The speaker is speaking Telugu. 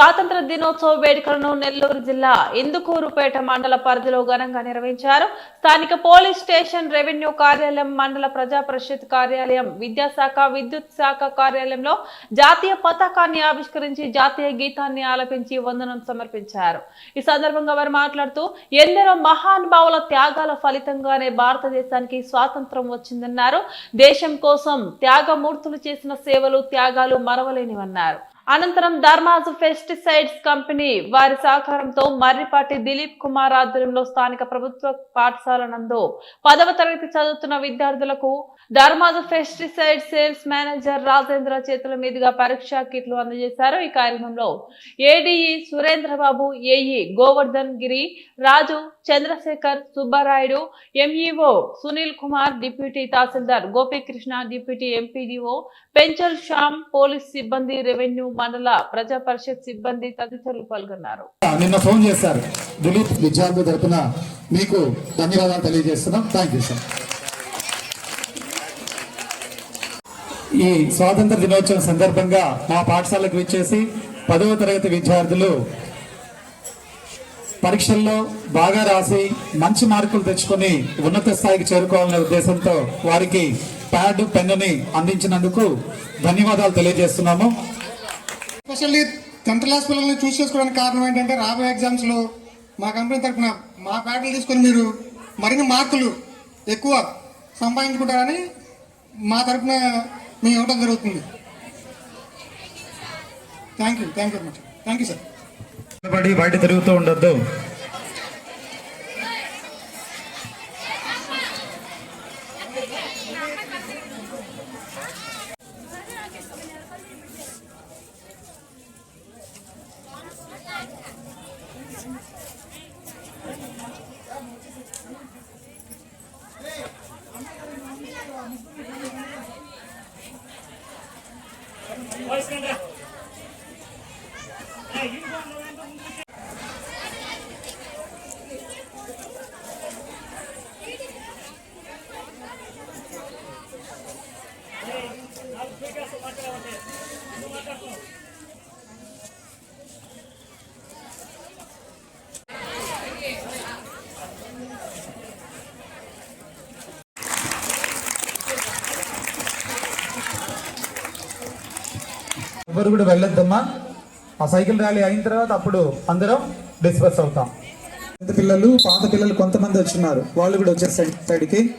స్వాతంత్ర దినోత్సవ వేడుకలను నెల్లూరు జిల్లా ఇందుకూరుపేట మండల పరిధిలో ఘనంగా నిర్వహించారు. స్థానిక పోలీస్ స్టేషన్ రెవెన్యూ కార్యాలయం మండల ప్రజా పరిషత్ కార్యాలయం విద్యాశాఖ విద్యుత్ శాఖ కార్యాలయంలో జాతీయ పతాకాన్ని ఆవిష్కరించి జాతీయ గీతాన్ని ఆలపించి వందనం సమర్పించారు. ఈ సందర్భంగా వారు మాట్లాడుతూ ఎందరో మహానుభావుల త్యాగాల ఫలితంగానే భారతదేశానికి స్వాతంత్రం వచ్చిందన్నారు. దేశం కోసం త్యాగమూర్తులు చేసిన సేవలు త్యాగాలు మరవలేనివన్నారు. అనంతరం ధర్మాజ్ పెస్టిసైడ్స్ కంపెనీ వారి సహకారంతో మర్రిపాటి దిలీప్ కుమార్ ఆధ్వర్యంలో స్థానిక ప్రభుత్వ పాఠశాల నందు పదవ తరగతి చదువుతున్న విద్యార్థులకు Dharmaj pesticide sales manager Rajendra చేతుల మీదుగా పరీక్షా కిట్లు అందజేశారు. ఈ కార్యక్రమంలో ADE Surendrababu AE Govardhan Giri Raju Chandrasekhar Subbarayudu MEO Sunil Kumar deputy tahsildar Gopikrishna deputy MPDO Penchal Shyam police సిబ్బంది రెవెన్యూ మండల ప్రజా పరిషత్ సిబ్బంది తదితరులు పాల్గొన్నారు. నిన్న ఫోన్ చేశారు. దిలీప్ విద్యార్థి తరఫున మీకు ధన్యవాదాలు తెలియజేస్తున్నాం. థ్యాంక్ యూ సార్ ఈ స్వాతంత్ర దినోత్సవం సందర్భంగా మా పాఠశాలకు విచ్చేసి పదవ తరగతి విద్యార్థులు పరీక్షల్లో బాగా రాసి మంచి మార్కులు తెచ్చుకొని ఉన్నత స్థాయికి చేరుకోవాలనే ఉద్దేశంతో వారికి ప్యాడ్ పెన్నుని అందించినందుకు ధన్యవాదాలు తెలియజేస్తున్నాము. ఎస్పెషల్లీ టెన్త్ క్లాస్ పిల్లల్ని చూస్ చేసుకోవడానికి కారణం ఏంటంటే రాబోయే ఎగ్జామ్స్లో మా కంపెనీ తరఫున మా ప్యాటర్లు తీసుకొని మీరు మరిన్ని మార్కులు ఎక్కువ సంపాదించుకుంటారని మా తరఫున మేము ఇవ్వడం జరుగుతుంది. Thank you thank you much thank you sir నిలబడి బయట తిరుగుతూ ఉండొద్దు. Voice Hey, you want to ఎవరు కూడా వెళ్ళొద్దమ్మా. ఆ సైకిల్ ర్యాలీ అయిన తర్వాత అప్పుడు అందరం డిస్పర్స్ అవుతాం. పెద్ద పిల్లలు పాత పిల్లలు కొంతమంది వచ్చినారు. వాళ్ళు కూడా వచ్చేసరికి